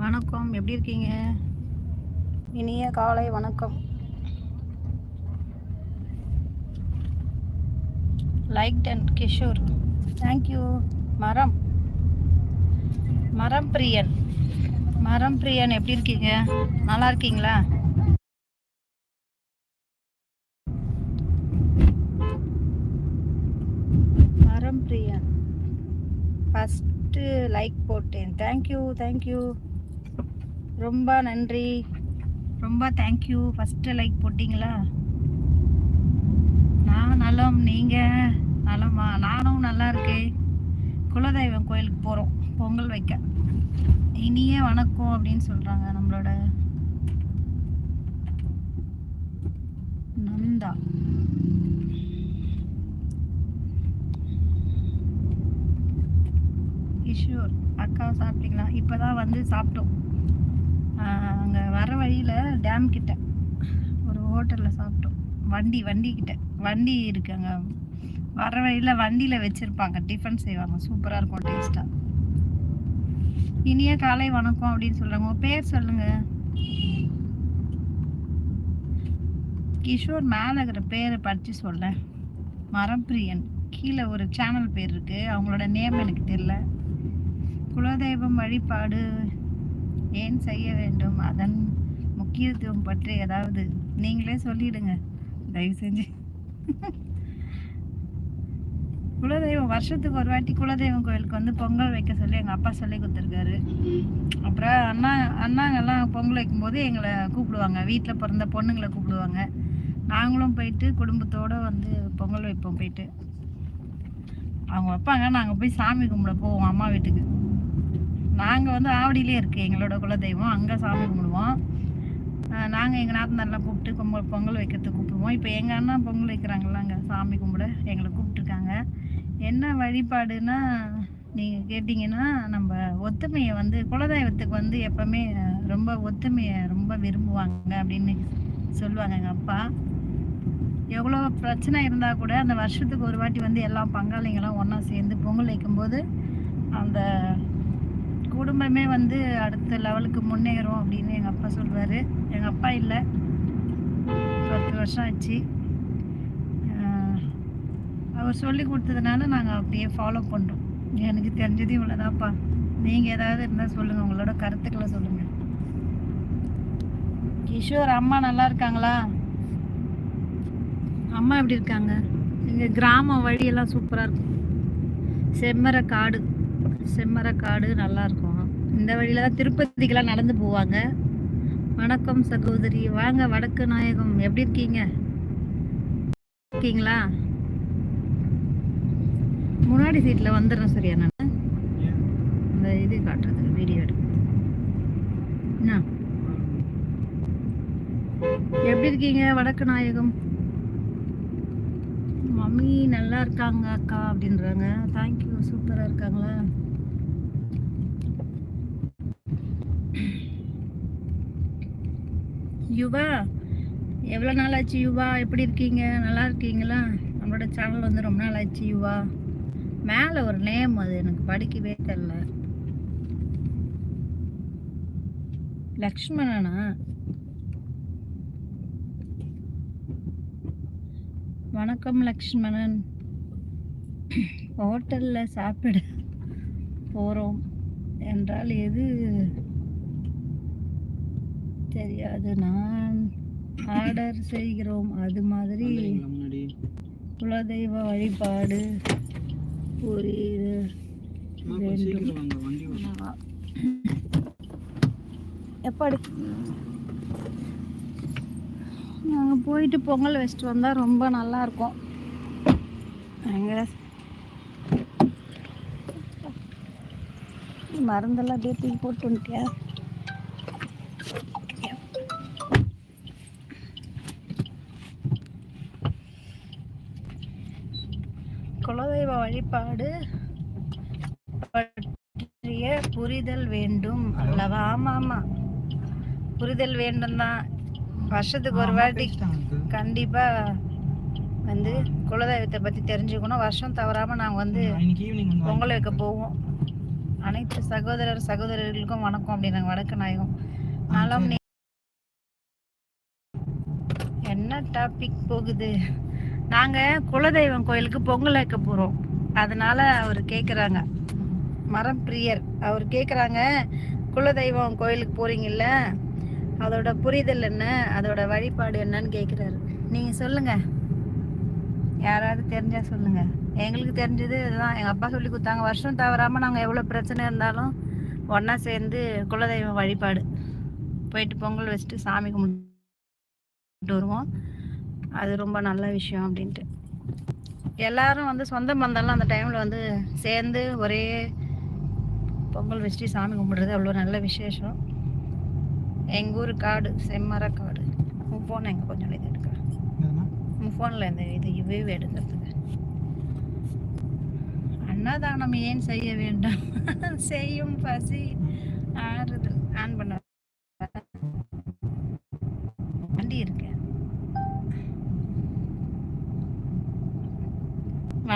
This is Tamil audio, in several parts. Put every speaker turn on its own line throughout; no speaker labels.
வணக்கம். எப்படி இருக்கீங்க? இனிய காலை வணக்கம். லைக் அண்ட் கிஷோர் தேங்க்யூ மரம். மரம் பிரியன். மரம் பிரியன் எப்படி இருக்கீங்க? நல்லா இருக்கீங்களா? மரம் பிரியன். ஃபஸ்ட்டு லைக் போட்டேன். தேங்க்யூ தேங்க்யூ ரொம்ப நன்றி. ரொம்ப தேங்க்யூ ஃபஸ்ட்டு லைக் போட்டிங்களா? நான் நலம் நீங்கள் நலமா? நானும் நல்லா இருக்கேன். குலதெய்வம் கோயிலுக்கு போகிறோம் பொங்கல் வைக்க. இனிய வணக்கம் அப்படின்னு சொல்கிறாங்க நம்மளோட நந்தா. கிஷோர் அக்கா சாப்பிட்டீங்களா? இப்போ தான் வந்து சாப்பிட்டோம். அங்கே வர வழியில் டேம் கிட்ட. ஒரு ஹோட்டலில் சாப்பிட்டோம். வண்டி வண்டி கிட்ட. வண்டி இருக்கு அங்கே. வர வழியில் வண்டியில் வச்சுருப்பாங்க. டிஃபன் செய்வாங்க. சூப்பராக இருக்கும் டேஸ்ட்டாக இனிய காலை வணக்கம் அப்படின்னு சொல்கிறாங்க உங்கள் பேர் சொல்லுங்கள் கிஷோர் மேலே இருக்கிற பேரை படித்து சொல்ல மரப்பிரியன். கீழே ஒரு சேனல் பேர் இருக்குது அவங்களோட நேம் எனக்கு தெரில குலதெய்வம் வழிபாடு ஏன் செய்ய வேண்டும்? அதன் முக்கியத்துவம் பற்றி ஏதாவது நீங்களே சொல்லிடுங்க. தயவு செஞ்சு. குலதெய்வம் வருஷத்துக்கு ஒரு வாட்டி குலதெய்வம் கோயிலுக்கு வந்து பொங்கல் வைக்க சொல்லி எங்கள் அப்பா சொல்லி கொடுத்துருக்காரு. அப்புறம் அண்ணா அண்ணாங்கெல்லாம் பொங்கல் வைக்கும்போது எங்களை கூப்பிடுவாங்க. வீட்டில் பிறந்த பொண்ணுங்களை கூப்பிடுவாங்க. நாங்களும் போயிட்டு குடும்பத்தோடு வந்து பொங்கல் வைப்போம் போயிட்டு. அவங்க வைப்பாங்க. நாங்கள் போய் சாமி கும்பிட போவோம் அம்மா வீட்டுக்கு. நாங்கள் வந்து ஆவடியிலே இருக்குது எங்களோட குலதெய்வம். அங்கே சாமி கும்பிடுவோம். நாங்கள் எங்கள் நாத்தனாரெலாம் கூப்பிட்டு பொங்கல் பொங்கல் வைக்கிறதுக்கு கூப்பிடுவோம். இப்போ எங்கள் அண்ணா பொங்கல் வைக்கிறாங்களா அங்கே சாமி கும்பிட எங்களை கூப்பிட்ருக்காங்க என்ன வழிபாடுன்னா நீங்கள் கேட்டிங்கன்னா நம்ம ஒத்துமையை வந்து குலதெய்வத்துக்கு வந்து எப்போவுமே ரொம்ப ஒத்துமையை ரொம்ப விரும்புவாங்க அப்படின்னு சொல்லுவாங்க எங்கள் அப்பா. எவ்வளோ பிரச்சனை இருந்தால் கூட அந்த வருஷத்துக்கு ஒரு வாட்டி வந்து எல்லா பங்காளிங்களும் ஒன்றா சேர்ந்து பொங்கல் வைக்கும்போது அந்த குடும்பமே வந்து அடுத்த லெவலுக்கு முன்னேறும் அப்படின்னு எங்கள் அப்பா சொல்லுவார் எங்கள் அப்பா இல்லை. பத்து வருஷம் ஆச்சு. அவர் சொல்லி கொடுத்ததுனால நாங்கள் அப்படியே ஃபாலோ பண்ணுறோம் எனக்கு தெரிஞ்சது இவ்வளோதான்ப்பா நீங்கள் ஏதாவது இருந்தால் சொல்லுங்கள் உங்களோட கருத்துக்களை சொல்லுங்கள் கிஷோர் அம்மா நல்லா இருக்காங்களா? அம்மா எப்படி இருக்காங்க? எங்கள் கிராமம் வழியெல்லாம் சூப்பராக இருக்கும். செம்மர காடு செம்மர காடு நல்லாயிருக்கும் இந்த வழியில தான் திருப்பதிக்கெல்லாம் நடந்து போவாங்க. வணக்கம் சகோதரி. வாங்க வடக்கு நாயகம். எப்படி இருக்கீங்க? இருக்கீங்களா? முன்னாடி சீட்டில் வந்துடுறேன் சரியா நான் இந்த இது காட்டுறது வீடியோ எடுக்கிறது. என்ன எப்படி இருக்கீங்க வடக்கு நாயகம்? மம்மி நல்லா இருக்காங்க அக்கா அப்படின்றாங்க. தேங்க்யூ சூப்பராக இருக்காங்களா? யுவா எவ்வளோ நாள் ஆச்சு யுவா? எப்படி இருக்கீங்க? நல்லா இருக்கீங்களா? நம்மளோட சேனல் வந்து ரொம்ப நாள் ஆச்சு யுவா. மேலே ஒரு நேம் அது எனக்கு படிக்கவே தெரில லக்ஷ்மணனா? வணக்கம் லக்ஷ்மணன். ஹோட்டலில் சாப்பிட போகிறோம் என்றால் எது? தெரியாது. நான் ஆர்டர் செய்கிறோம். அது மாதிரி குலதெய்வ வழிபாடு புரியுது. எப்படி? நாங்கள் போயிட்டு பொங்கல் வச்சுட்டு வந்தால் ரொம்ப நல்லா இருக்கும். மருந்தெல்லாம் அப்படியே தூக்கி போட்டு வந்துட்டியா? குலதெய்வ வழிபாடு பற்றிய புரிதல் வேண்டும் அல்லவா? ஆமா ஆமா. புரிதல் வேண்டும் தான் வருஷத்துக்கு ஒரு வாட்டி கண்டிப்பா வந்து குலதெய்வத்தை பத்தி தெரிஞ்சுக்கணும். வருஷம் தவறாம நாங்க வந்து பொங்கல் வைக்க போவோம். அனைத்து சகோதரர் சகோதரர்களுக்கும் வணக்கம் அப்படின்னாங்க வடக்கு நாயகம். நலம் என்ன டாபிக் போகுது? நாங்க குலதெய்வம் கோயிலுக்கு பொங்கல் வைக்க போறோம். அதனால அவர் கேக்குறாங்க. மரம் பிரியர். அவர் கேக்குறாங்க குலதெய்வம் கோயிலுக்கு போறீங்கல்ல அதோட புரிதல் என்ன அதோட வழிபாடு என்னன்னு கேக்குறாரு. நீங்க சொல்லுங்க. யாராவது தெரிஞ்சா சொல்லுங்க. எங்களுக்கு தெரிஞ்சது இதுதான். எங்க அப்பா சொல்லி கொடுத்தாங்க. வருஷம் தவறாம நாங்க எவ்வளவு பிரச்சனை இருந்தாலும் ஒன்றா சேர்ந்து குலதெய்வம் வழிபாடு. போயிட்டு பொங்கல் வச்சுட்டு சாமி கும்பிட்டு வருவோம். அது ரொம்ப நல்ல விஷயம் அப்படின்ட்டு. எல்லாரும் வந்து சொந்த பந்தம்லாம் அந்த டைம்ல வந்து சேர்ந்து ஒரே பொங்கல் வச்சுட்டு சாமி கும்பிடுறது அவ்வளோ நல்ல விசேஷம். எங்கள் ஊர் காடு செம்மர காடு. உன் ஃபோன் எங்கே கொஞ்சம் இது எடுக்கிறேன்.
என்னதுண்ணா?
உன் ஃபோனில் இந்த இது வியூ எடுக்கிறதுக்கு. அன்னதானம் ஏன் செய்ய வேண்டாம்? செய்யும் பசி ஆறுது ஆன் பண்ண. வண்டி இருக்கு.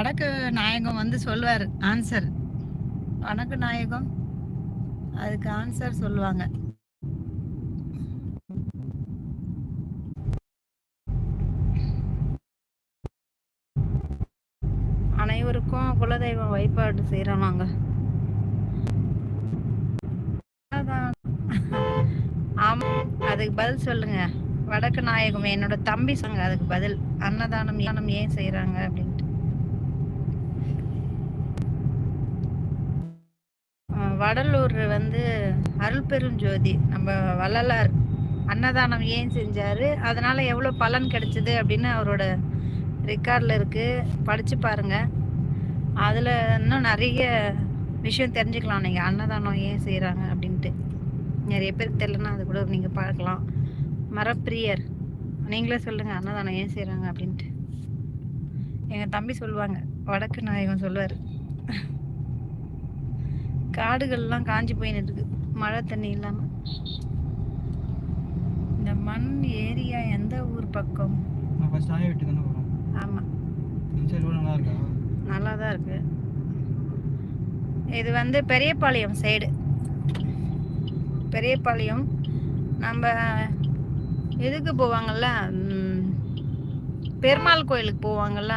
வடக்கு நாயகம் வந்து சொல்லுவார் ஆன்சர் வடக்கு நாயகம் அதுக்கு ஆன்சர் சொல்லுவாங்க. அனைவருக்கும் குலதெய்வம் வழிபாடு செய்கிறோம் ஆமா அதுக்கு பதில் சொல்லுங்க. வடக்கு நாயகம் என்னோட தம்பி சொங்க அதுக்கு பதில். அன்னதானம் ஏன் செய்யறாங்க அப்படின்ட்டு. வடலூர் வந்து அருள் பெருஞ்சோதி நம்ம வள்ளலார் அன்னதானம் ஏன் செஞ்சாரு? அதனால எவ்வளோ பலன் கிடைச்சிது அப்படின்னு அவரோட ரெக்கார்டில் இருக்கு. படிச்சு பாருங்க. அதில் இன்னும் நிறைய விஷயம் தெரிஞ்சுக்கலாம். நீங்கள் அன்னதானம் ஏன் செய்கிறாங்க அப்படின்ட்டு. நிறைய பேருக்கு தெரிலனா அது கூட நீங்கள் பார்க்கலாம். மரப்பிரியர் நீங்களே சொல்லுங்கள் அன்னதானம் ஏன் செய்கிறாங்க அப்படின்ட்டு. எங்கள் தம்பி சொல்லுவாங்க வடக்கு நாயகம் சொல்லுவார். காடுகள்லாம் காஞ்சி போயின்னு இருக்கு மழை தண்ணி இல்லாம. இந்த மண் ஏரியா எந்த ஊர் பக்கம்?
நான் ஃபர்ஸ்ட் ஆய வீட்டுக்கு தானே போகிறோம்
ஆமா.
இந்த சைடு கூட நல்லா இருக்கா?
நல்லா தான் இருக்கு. இது வந்து பெரியபாளையம் சைடு பெரியபாளையம். நம்ம இதுக்கு போவாங்கல்ல? பெருமாள் கோயிலுக்கு போவாங்கல்ல?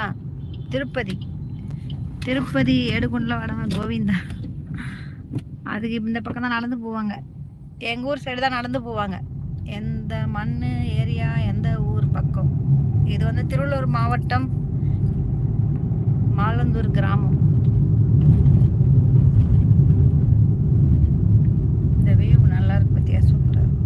திருப்பதி. திருப்பதி ஏடுகுண்டில் வடவன் கோவிந்தா. அதுக்கு இந்த பக்கம் தான் நடந்து போவாங்க. எங்கள் ஊர் சைடு தான் நடந்து போவாங்க. எந்த மண் ஏரியா எந்த ஊர் பக்கம். இது வந்து திருவள்ளூர் மாவட்டம் மாலந்தூர் கிராமம் இந்த வியூ நல்லா இருக்கு பத்தியா சூப்பரா இருக்கு.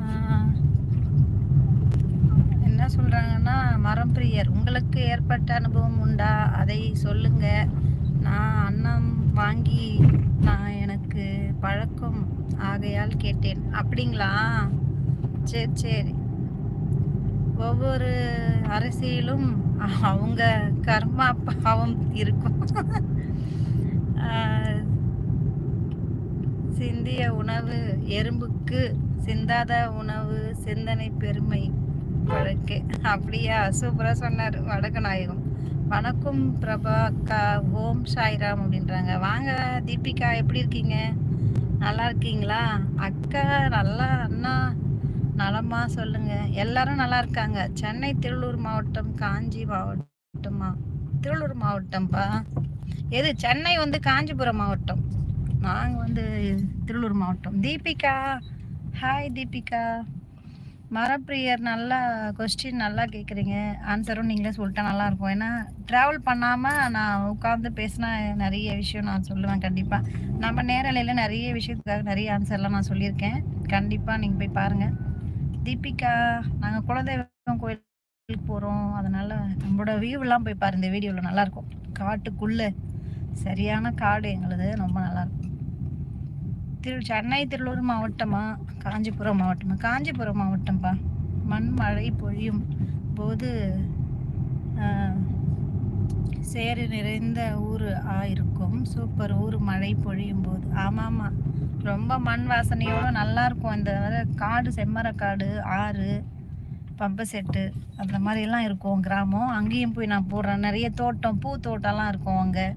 ஆஹ், என்ன சொல்றாங்கன்னா மரம் பிரியர் உங்களுக்கு ஏற்பட்ட அனுபவம் உண்டா? அதை சொல்லுங்க. நான் அன்னம் வாங்கி நான் எனக்கு பழக்கம் ஆகையால் கேட்டேன். அப்படிங்களா? சரி சரி. ஒவ்வொரு அரசியலும் அவங்க கர்மா பாவம் இருக்கும். சிந்திய உணவு எறும்புக்கு சிந்தாத உணவு சிந்தனை பெருமை வழக்கு அப்படியா சூப்பராக சொன்னார் வடக்கு நாயகம். வணக்கம் பிரபா அக்கா ஓம் சாய்ராம் அப்படின்றாங்க. வாங்க தீபிகா எப்படி இருக்கீங்க? நல்லா இருக்கீங்களா? அக்கா நல்லா அண்ணா நலமா சொல்லுங்க. எல்லாரும் நல்லா இருக்காங்க. சென்னை திருவள்ளூர் மாவட்டம் காஞ்சி மாவட்டமா? திருவள்ளூர் மாவட்டம்ப்பா. எது சென்னை வந்து காஞ்சிபுரம் மாவட்டம்? நாங்கள் வந்து திருவள்ளூர் மாவட்டம். தீபிகா ஹாய் தீபிகா. மரப்பிரியர் நல்லா கொஸ்டின் நல்லா கேட்குறீங்க ஆன்சரும் நீங்களே சொல்லிட்டா நல்லா இருக்கும் ஏன்னா ட்ராவல் பண்ணாமல் நான் உட்காந்து பேசினா நிறைய விஷயம் நான் சொல்லுவேன் கண்டிப்பாக நம்ம நேரலையில் நிறைய விஷயத்துக்காக நிறைய ஆன்சர்லாம் நான் சொல்லியிருக்கேன். கண்டிப்பாக நீங்கள் போய் பாருங்கள் தீபிகா நாங்கள் குலதெய்வம் கோயிலுக்கு போகிறோம் அதனால் நம்மளோட வியூவெல்லாம் போய் பாருங்க. இந்த வீடியோவில் நல்லாயிருக்கும். காட்டுக்குள்ளே. சரியான காடு எங்களுது. ரொம்ப நல்லாயிருக்கும். திரு சென்னை திருவள்ளூர் மாவட்டமா? காஞ்சிபுரம் மாவட்டமா? காஞ்சிபுரம் மாவட்டம்ப்பா மண் மழை பொழியும் போது சேறு நிறைந்த ஊர் ஆ இருக்கும். சூப்பர் ஊர் மழை பொழியும் போது. ஆமாம்மா ரொம்ப மண் வாசனையோடு நல்லாயிருக்கும் அந்த இந்த காடு செம்மரக்காடு ஆறு பம்பு செட்டு அந்த மாதிரிலாம் இருக்கும் கிராமம். அங்கேயும் போய் நான் போடுறேன். நிறைய தோட்டம் பூ தோட்டம்லாம் இருக்கும் அங்கே.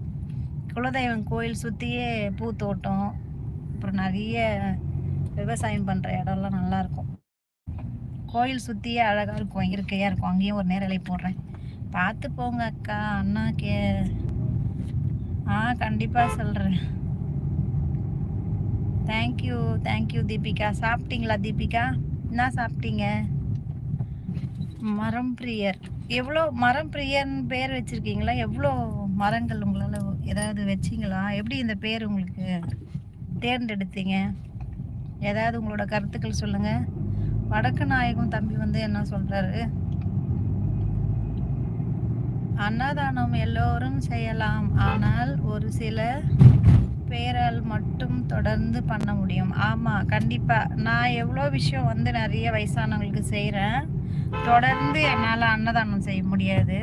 குலதெய்வம் கோயில் சுற்றியே பூ தோட்டம் அப்புறம் நிறைய விவசாயம் பண்ணுற இடம்லாம் நல்லா இருக்கும் கோயில் சுற்றியே அழகாக இருக்கும் இயற்கையாக இருக்கும். அங்கேயும் ஒரு நேரலை போடுறேன். பார்த்து போங்க அக்கா அண்ணா கே ஆ கண்டிப்பாக சொல்கிறேன் தேங்க்யூ தேங்க்யூ தீபிகா. சாப்பிட்டீங்களா தீபிகா? என்ன சாப்பிட்டீங்க? மரம் பிரியர். எவ்வளோ மரம் பிரியர்னு பேர் வச்சுருக்கீங்களா? எவ்வளோ மரங்கள் உங்களால் ஏதாவது வச்சிங்களா? எப்படி இந்த பேர் உங்களுக்கு? தேர்ந்தெடுத்தீங்க. ஏதாவது உங்களோட கருத்துக்கள் சொல்லுங்கள் வடக்கு நாயகம் தம்பி வந்து என்ன சொல்கிறாரு அன்னதானம் எல்லோரும் செய்யலாம். ஆனால் ஒரு சில பேரால் மட்டும் தொடர்ந்து பண்ண முடியும். ஆமாம் கண்டிப்பாக நான் எவ்வளோ விஷயம் வந்து நிறைய வயசானவங்களுக்கு செய்கிறேன் தொடர்ந்து என்னால் அன்னதானம் செய்ய முடியாது.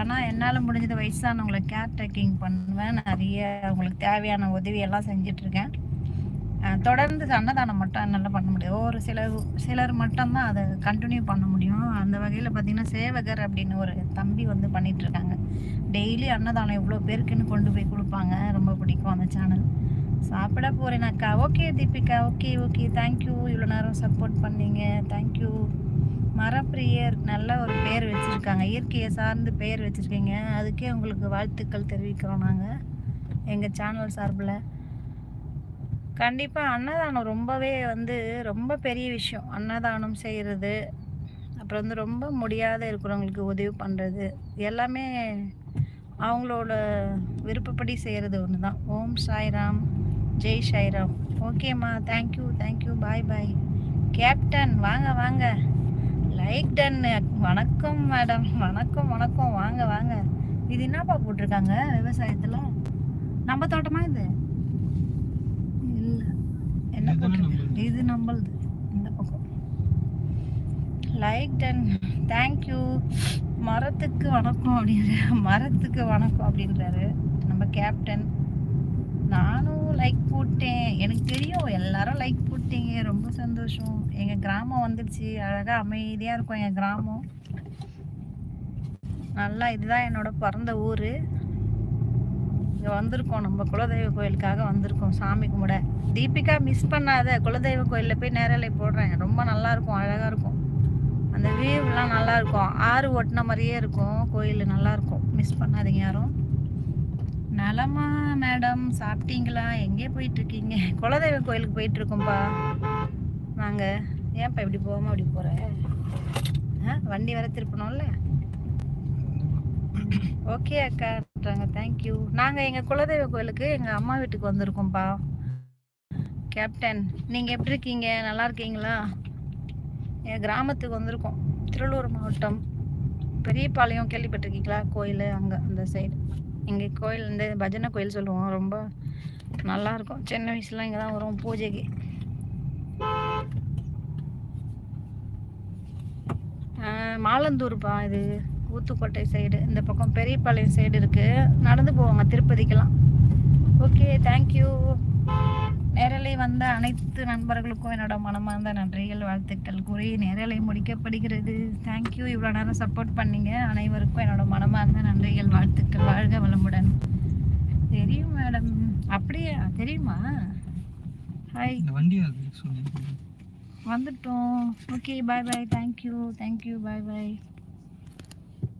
ஆனால் என்னால் முடிஞ்சது வயசானவங்களை கேர் டேக்கிங் பண்ணுவேன். நிறைய அவங்களுக்கு தேவையான உதவியெல்லாம் செஞ்சிட்ருக்கேன் தொடர்ந்து அன்னதானம் மட்டும் என்னால் பண்ண முடியாது ஒரு சிலர் சிலர் மட்டும்தான் அதை கண்டினியூ பண்ண முடியும். அந்த வகையில் பார்த்திங்கன்னா சேவகர் அப்படின்னு ஒரு தம்பி வந்து பண்ணிட்டு இருக்காங்க டெய்லி அன்னதானம் எவ்வளோ பேருக்குன்னு கொண்டு போய் கொடுப்பாங்க. ரொம்ப பிடிக்கும் அந்த சேனல் சாப்பிட போகிறேனாக்கா okay Deepika. Okay okay thank you இவ்வளோ நேரம் சப்போர்ட் பண்ணீங்க. தேங்க்யூ மரப்பிரியர் நல்ல ஒரு பேர் வச்சுருக்காங்க. இயற்கையை சார்ந்து பெயர் வச்சுருக்கீங்க. அதுக்கே உங்களுக்கு வாழ்த்துக்கள் தெரிவிக்கிறோம் நாங்கள் எங்கள் சேனல் சார்பில். கண்டிப்பாக அன்னதானம் ரொம்பவே வந்து ரொம்ப பெரிய விஷயம். அன்னதானம் செய்கிறது அப்புறம் வந்து ரொம்ப முடியாத இருக்கிறவங்களுக்கு உதவி பண்ணுறது எல்லாமே அவங்களோட விருப்பப்படி செய்கிறது ஒன்று தான் ஓம் சாய்ராம் ஜெய் சாய்ராம். ஓகேம்மா thank you thank you bye bye captain வாங்க வாங்க. லைக் டன் வணக்கம் மேடம் வணக்கம் வணக்கம். வாங்க வாங்க. இது என்னப்பா போட்டிருக்காங்க விவசாயத்தில்? நம்ம தோட்டமா இது இல்லை என்ன
இதுதானே
போட்டிருக்கு
நம்மளுது.
இது நம்மளது. இந்த பக்கம். லைக் டன் தேங்க்யூ மரத்துக்கு வணக்கம் அப்படின்ற மரத்துக்கு வணக்கம் அப்படின்றாரு. நம்ம கேப்டன் நானும் லைக் போட்டேன். எனக்கு தெரியும் எல்லாரும் லைக் போட்டீங்க. ரொம்ப சந்தோஷம். எங்கள் கிராமம் வந்துடுச்சு. அழகாக அமைதியாக இருக்கும் எங்கள் கிராமம். நல்லா இதுதான் என்னோட பிறந்த ஊர். இங்கே வந்திருக்கோம். நம்ம குலதெய்வ கோயிலுக்காக வந்திருக்கோம். சாமி கும்பிட. தீபிகா மிஸ் பண்ணாத. குலதெய்வ கோயிலில் போய் நேரலை போடுறேன் ரொம்ப நல்லாயிருக்கும் அழகாக இருக்கும். அந்த வியூவெலாம் நல்லாயிருக்கும் ஆறு ஓட்டின மாதிரியே இருக்கும். கோயில் நல்லா இருக்கும். மிஸ் பண்ணாதீங்க யாரும். நலமா மேடம் சாப்பிட்டீங்களா? எங்கே போயிட்டுருக்கீங்க? குலதெய்வ கோயிலுக்கு போயிட்டுருக்கோம்ப்பா நாங்கள் ஏன்ப்பா இப்படி போகாமல் அப்படி போகிற ஆ? வண்டி வர திருப்பணும்ல? ஓகே அக்கான்றாங்க தேங்க்யூ நாங்கள் எங்கள் குலதெய்வ கோயிலுக்கு எங்கள் அம்மா வீட்டுக்கு வந்திருக்கோம்ப்பா. கேப்டன் நீங்கள் எப்படி இருக்கீங்க? நல்லா இருக்கீங்களா? என் கிராமத்துக்கு வந்திருக்கோம். திருவள்ளூர் மாவட்டம். பெரியபாளையம் கேள்விப்பட்டிருக்கீங்களா? கோயில் அங்கே அந்த சைடு எங்கள் கோயில் இந்த பஜனை கோயில் சொல்லுவோம். ரொம்ப நல்லாயிருக்கும் சின்ன வயசுலாம் இங்கே தான் வரும் பூஜைக்கு. மாலந்தூர்ப்பா இது. ஊத்துக்கோட்டை சைடு இந்த பக்கம் பெரியபாளையம் சைடு இருக்கு. நடந்து போவாங்க திருப்பதிக்கெல்லாம். ஓகே தேங்க்யூ நேரலை வந்த அனைத்து நண்பர்களுக்கும் என்னோட மனமார்ந்த நன்றிகள் வாழ்த்துக்கள் கூறி நேரலை முடிக்கப்படுகிறது. தேங்க்யூ இவ்வளோ நேரம் சப்போர்ட் பண்ணீங்க. அனைவருக்கும் என்னோட மனமார்ந்த நன்றிகள் வாழ்த்துக்கள் வாழ்க வளமுடன். தெரியும் மேடம். அப்படியா? தெரியுமா? ஹாய் வந்துட்டோம். Okay bye bye thank you thank you bye bye